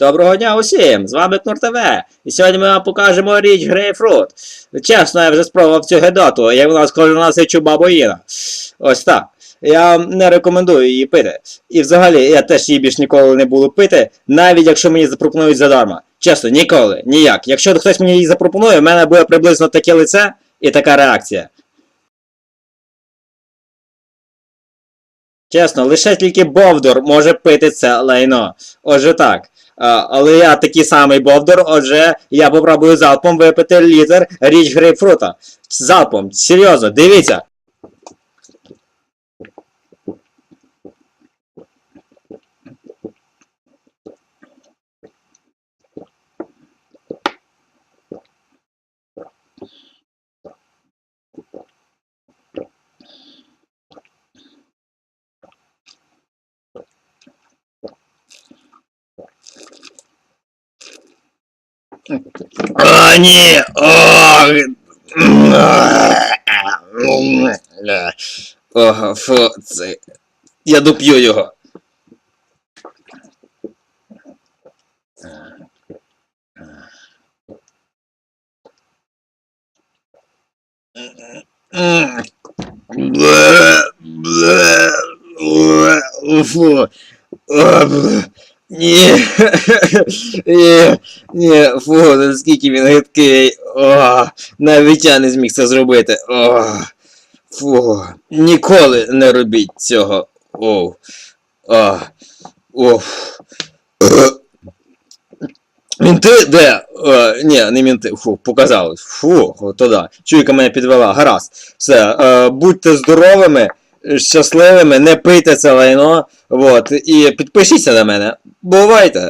Доброго дня усім! З вами Кнур ТВ. І сьогодні ми вам покажемо річ Грейпфрут. Чесно, я вже спробував цю гедоту, як вона схожа на сичу бабоїна. Ось так. Я вам не рекомендую її пити. І взагалі я теж її більш ніколи не буду пити, навіть якщо мені запропонують задарма. Чесно, ніколи, ніяк. Якщо хтось мені її запропонує, в мене буде приблизно таке лице і така реакція. Чесно, лише тільки Бовдор може пити це лайно. Отже так. А, але я такий самий Бовдор, отже, я попробую залпом випити літр річ грейпфрута. Залпом, серйозно, дивіться. О, ні! О, Ого, фу, це. Я доп'ю його. Бле, бле, бле, Фу. Ні. Ні. Ні, фу, наскільки він гидкий. О, навіть я не зміг це зробити. О, фу. Ніколи не робіть цього. Оу. О, оф. Мінти? Де? О, ні, не мінти. Фу, показали. Фу, то да. Чуйка мене підвела. Гаразд. Все, е, будьте здоровими, щасливими, не пийте це лайно. Вот, і підпишіться на мене. Бувайте!